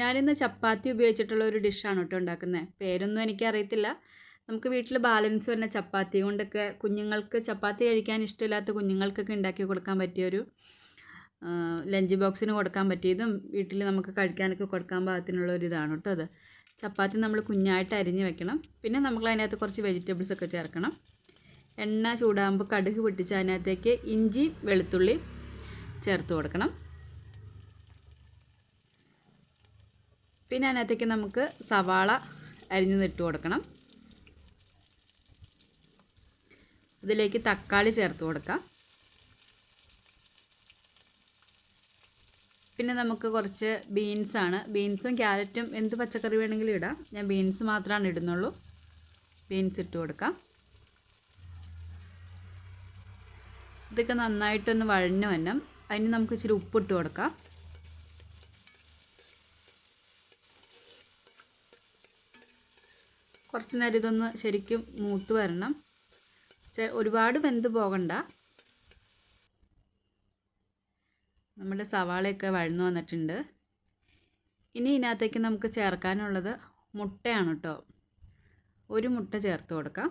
ഞാനിന്ന് ചപ്പാത്തി ഉപയോഗിച്ചിട്ടുള്ള ഒരു ഡിഷാണ് കേട്ടോ ഉണ്ടാക്കുന്നത് പേരൊന്നും എനിക്കറിയത്തില്ല. നമുക്ക് വീട്ടിൽ ബാലൻസ് വരുന്ന ചപ്പാത്തി കൊണ്ടൊക്കെ കുഞ്ഞുങ്ങൾക്ക് ചപ്പാത്തി കഴിക്കാൻ ഇഷ്ടമില്ലാത്ത കുഞ്ഞുങ്ങൾക്കൊക്കെ ഉണ്ടാക്കി കൊടുക്കാൻ പറ്റിയൊരു ലഞ്ച് ബോക്സിന് കൊടുക്കാൻ പറ്റിയതും വീട്ടിൽ നമുക്ക് കഴിക്കാനൊക്കെ കൊടുക്കാൻ പാകത്തിനുള്ള ഒരു ഇതാണ് കേട്ടോ അത്. ചപ്പാത്തി നമ്മൾ കുഞ്ഞായിട്ട് അരിഞ്ഞ് വെക്കണം. പിന്നെ നമ്മൾ അതിനകത്ത് കുറച്ച് വെജിറ്റബിൾസ് ഒക്കെ ചേർക്കണം. എണ്ണ ചൂടാകുമ്പോൾ കടുക് പൊട്ടിച്ച് അതിനകത്തേക്ക് ഇഞ്ചി വെളുത്തുള്ളി ചേർത്ത് കൊടുക്കണം. പിന്നെ അതിനകത്തേക്ക് നമുക്ക് സവാള അരിഞ്ഞ് നിട്ട് കൊടുക്കണം. ഇതിലേക്ക് തക്കാളി ചേർത്ത് കൊടുക്കാം. പിന്നെ നമുക്ക് കുറച്ച് ബീൻസാണ് ബീൻസും ക്യാരറ്റും എന്ത് പച്ചക്കറി വേണമെങ്കിലും ഇടാം. ഞാൻ ബീൻസ് മാത്രമാണ് ഇടുന്നുള്ളൂ. ബീൻസ് ഇട്ട് കൊടുക്കാം. ഇതൊക്കെ നന്നായിട്ടൊന്ന് വഴഞ്ഞു വന്നം അതിന് നമുക്ക് ഇച്ചിരി ഉപ്പിട്ട് കൊടുക്കാം. കുറച്ച് നേരം ഇതൊന്ന് ശരിക്കും മൂത്ത് വരണം. ഒരുപാട് വെന്ത് പോകണ്ട. നമ്മുടെ സവാളയൊക്കെ വഴന്നു വന്നിട്ടുണ്ട്. ഇനി ഇതിനകത്തേക്ക് നമുക്ക് ചേർക്കാനുള്ളത് മുട്ടയാണ് കേട്ടോ ഒരു മുട്ട ചേർത്ത് കൊടുക്കാം.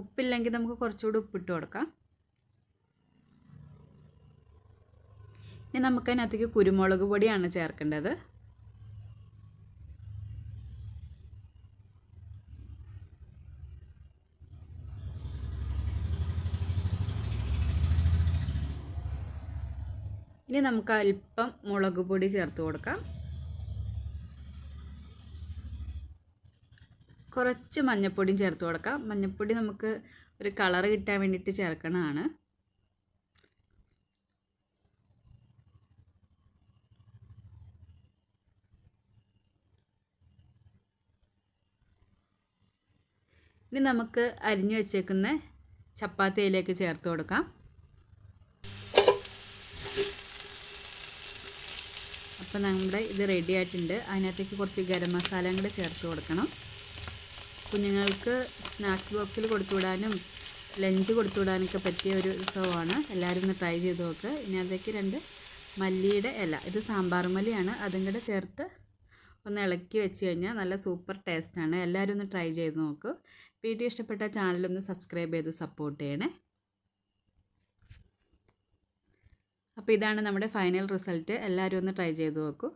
ഉപ്പില്ലെങ്കിൽ നമുക്ക് കുറച്ചുകൂടി ഉപ്പിട്ട് കൊടുക്കാം. ഇനി നമുക്കതിനകത്തേക്ക് കുരുമുളക് പൊടിയാണ് ചേർക്കേണ്ടത്. ഇനി നമുക്ക് അല്പം മുളക് പൊടി ചേർത്ത് കൊടുക്കാം. കുറച്ച് മഞ്ഞൾപ്പൊടിയും ചേർത്ത് കൊടുക്കാം. മഞ്ഞൾപ്പൊടി നമുക്ക് ഒരു കളർ കിട്ടാൻ വേണ്ടിയിട്ട് ചേർക്കണതാണ്. ഇനി നമുക്ക് അരിഞ്ഞു വെച്ചേക്കുന്ന ചപ്പാത്തിയിലേക്ക് ചേർത്ത് കൊടുക്കാം. അപ്പോൾ നമ്മുടെ ഇത് റെഡി ആയിട്ടുണ്ട്. അതിനകത്തേക്ക് കുറച്ച് ഗരം മസാലയും കൂടെ ചേർത്ത് കൊടുക്കണം. കുഞ്ഞുങ്ങൾക്ക് സ്നാക്സ് ബോക്സിൽ കൊടുത്തുവിടാനും ലഞ്ച് കൊടുത്തുവിടാനൊക്കെ പറ്റിയ ഒരു വിഭവമാണ് എല്ലാവരും ഒന്ന് ട്രൈ ചെയ്ത് നോക്ക്. ഇനി അതിലേക്ക് രണ്ട് മല്ലിയുടെ ഇല. ഇത് സാമ്പാർ മല്ലിയാണ്. അതും കൂടെ ചേർത്ത് ഒന്ന് ഇളക്കി വെച്ച് കഴിഞ്ഞാൽ നല്ല സൂപ്പർ ടേസ്റ്റാണ്. എല്ലാവരും ഒന്ന് ട്രൈ ചെയ്ത് നോക്ക്. വീഡിയോ ഇഷ്ടപ്പെട്ട ചാനലൊന്ന് സബ്സ്ക്രൈബ് ചെയ്ത് സപ്പോർട്ട് ചെയ്യണേ. അപ്പോൾ ഇതാണ് നമ്മുടെ ഫൈനൽ റിസൾട്ട്. എല്ലാവരും ഒന്ന് ട്രൈ ചെയ്ത് നോക്കൂ.